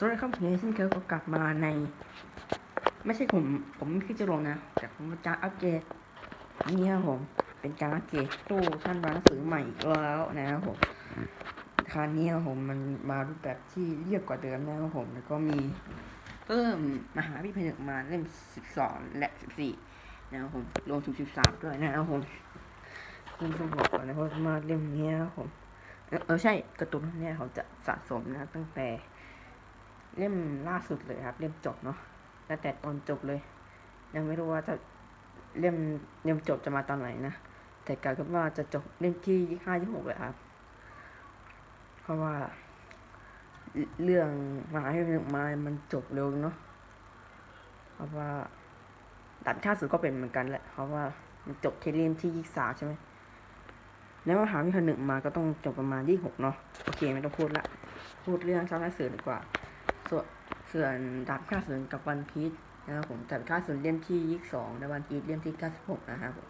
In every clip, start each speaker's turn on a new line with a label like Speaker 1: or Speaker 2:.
Speaker 1: สวัสดีครับผมเช่นเคยก็กลับมาใน ไม่ใช่ผม ผมไม่คิดจะลงนะ แต่ผมจะอัปเกรดนี่ครับผม เป็นการอัปเกรดตู้ท่านร้านหนังสือใหม่อีกแล้วนะครับผมคราวนี้ครับผมมันมารูปแบบที่เรียบกว่าเดิมนะครับผมแล้วก็มีเพิ่มมหาวิทยาลัยมาเล่มสิบสองและสิบสี่นะครับผมรวมถึงสิบสามด้วยนะครับผมคุณต้องบอกก่อนนะเพราะว่าเล่มนี้นะครับผมเออใช่กร์ตูนเล่มนี้ผมจะสะสมนะตั้งแต่ เล่มล่าสุดเลยครับ เล่มจบเนาะตั้งแต่ตอนจบเลย ยังไม่รู้ว่าจะเล่มเล่มจบจะมาตอนไหนนะแต่กลายเป็นว่าจะจบเล่มที่ยี่ห้ายี่หกเลยครับ เพราะว่า เรื่องมาให้มามันจบเร็วเนาะเพราะว่าดับค่าสุดก็เป็นเหมือนกันแหละเพราะว่ามันจบที่เล่มที่ยี่สามใช่ไหมแล้วมหาวิทยาลัยหนึ่งมาก็ต้องจบประมาณยี่หกเนาะโอเคไม่ต้องพูดละ พูดเรื่องชาวหนาเสือดีกว่า ส่วนส่วนดาบค่าศูนกับวันพีชนะครับผมดาบค่าศูนย์เล่มที่ยี่สองและวันพีชเล่มที่เก้าสิบหกนะครับผม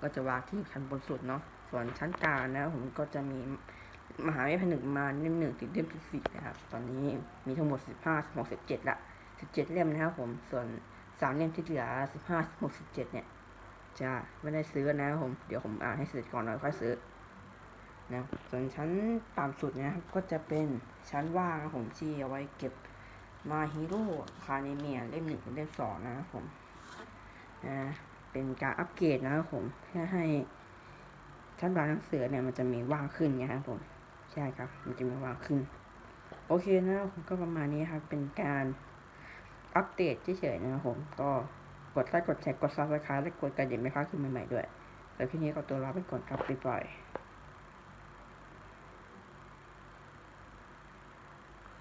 Speaker 1: ก็จะวางที่ชั้นบนสุดเนาะส่วนชั้นกลางนะครับผมก็จะมีมหาวิทยาลัยผนึกมาเล่มหนึ่งถึงเล่มที่สี่นะครับ ตอนนี้มีทั้งหมดสิบห้าสิบหกสิบเจ็ดละสิบเจ็ดเล่มนะครับผมส่วนสามเล่มที่เหลือสิบห้าสิบหกสิบเจ็ดเนี่ยจะไม่ได้ซื้อนะครับผมเดี๋ยวผมอ่านให้เสร็จก่อนแล้วค่อยซื้อ นะส่วนชั้นต่ำสุดนะครับก็จะเป็นชั้นว่างนะผมที่เอาไว้เก็บมาฮีโร่คาเนเมียเล่มหนึ่งเล่มสองนะครับผมนะเป็นการอัปเกรดนะครับผมเพื่อให้ชั้นบานหนังสือเนี่ยมันจะมีว่างขึ้นนะครับผมใช่ครับ มันจะมีว่างขึ้น โอเคนะครับผมก็ประมาณนี้ครับเป็นการอัปเดตเฉยๆนะครับผมก็กดไลค์กดแชร์กดซับสไครต์และกดกระดิ่งไม่พลาดคลิปใหม่ๆด้วย แล้วพี่นี้ก็ตัวลาไปก่อนครับบ๊ายบาย